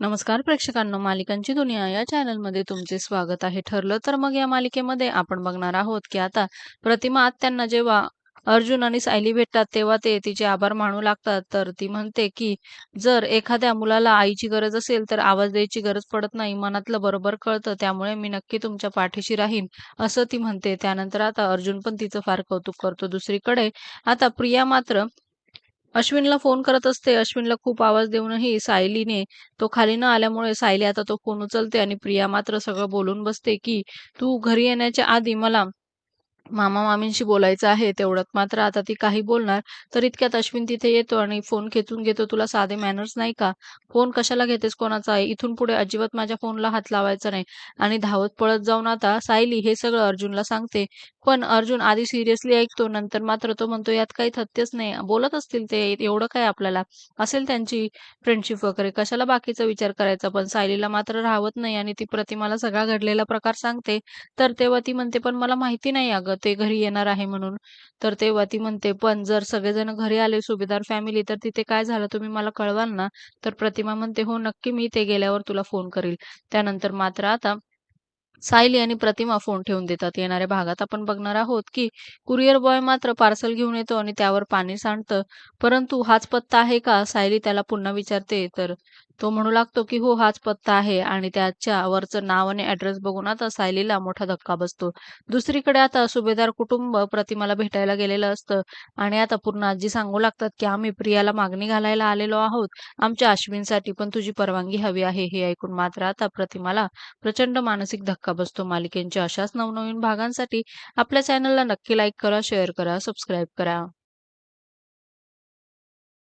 नमस्कार प्रेक्षकांनो मालिकांची दुनिया या चॅनलमध्ये तुमचे स्वागत आहे. ठरलं तर मग या मालिकेमध्ये आपण बघणार आहोत की आता प्रतिमा आत्यांना जेव्हा अर्जुन आणि सायली भेटतात तेव्हा ते तिचे आभार मानू लागतात. तर ती म्हणते की जर एखाद्या मुलाला आईची गरज असेल तर आवाज द्यायची गरज पडत नाही. मनातलं बरोबर कळतं त्यामुळे मी नक्की तुमच्या पाठीशी राहीन असं ती म्हणते. त्यानंतर आता अर्जुन पण तिचं फार कौतुक करतो दुसरीकडे. आता प्रिया मात्र अश्विनला फोन करत असते. अश्विनला खूप आवाज देऊनही सायलीने तो खाली न आल्यामुळे सायली आता तो फोन उचलते आणि प्रिया मात्र सगळं बोलून बसते की तू घरी येण्याच्या आधी मला मामा मामींशी बोलायचं आहे तेवढ्यात मात्र आता ती काही बोलणार तर इतक्यात अश्विन तिथे येतो आणि फोन खेचून घेतो तुला साधे मॅनर्स नाही का? फोन कशाला घेतेस कोणाचा? आहे इथून पुढे अजिबात माझ्या फोनला हात लावायचा नाही. आणि धावत पळत जाऊन आता सायली हे सगळं अर्जुनला सांगते. पण अर्जुन आधी सिरियसली ऐकतो नंतर मात्र तो म्हणतो यात काही तथ्यच नाही. बोलत असतील ते एवढं काय आपल्याला? असेल त्यांची फ्रेंडशिप वगैरे कशाला बाकीचा विचार करायचा? पण सायलीला मात्र राहत नाही आणि ती प्रतिमाला सगळा घडलेला प्रकार सांगते. तर तेव्हा ती म्हणते पण मला माहिती नाही अगं ते घरी येणार आहे म्हणून. तर तेव्हा ती म्हणते पण जर सगळेजण घरी आले सुभेदार फॅमिली तर तिथे काय झालं तुम्ही मला कळवाल ना? तर प्रतिमा म्हणते हो नक्की मी ते गेल्यावर तुला फोन करील. त्यानंतर मात्र आता सायली आणि प्रतिमा फोन ठेवून देतात. येणाऱ्या भागात आपण बघणार आहोत की कुरिअर बॉय मात्र पार्सल घेऊन येतो आणि त्यावर पाणी सांडतं. परंतु हाच पत्ता आहे का? सायली त्याला पुन्हा विचारते. तर तो म्हणू लागतो की हो हाच पत्ता आहे. आणि त्याच्या वरचं नाव आणि ऍड्रेस बघून आता सायलीला मोठा धक्का बसतो. दुसरीकडे आता सुभेदार कुटुंब प्रतिमाला भेटायला गेलेलं असतं. आणि आता पूर्ण आजी सांगू लागतात की आम्ही प्रियाला मागणी घालायला आलेलो आहोत. आमच्या अश्विनसाठी पण तुझी परवानगी हवी आहे. हे ऐकून मात्र आता प्रतिमाला प्रचंड मानसिक धक्का बसतो. मालिकेंच्या अशाच नवनवीन भागांसाठी आपल्या चॅनलला नक्की लाईक करा शेअर करा सबस्क्राईब करा.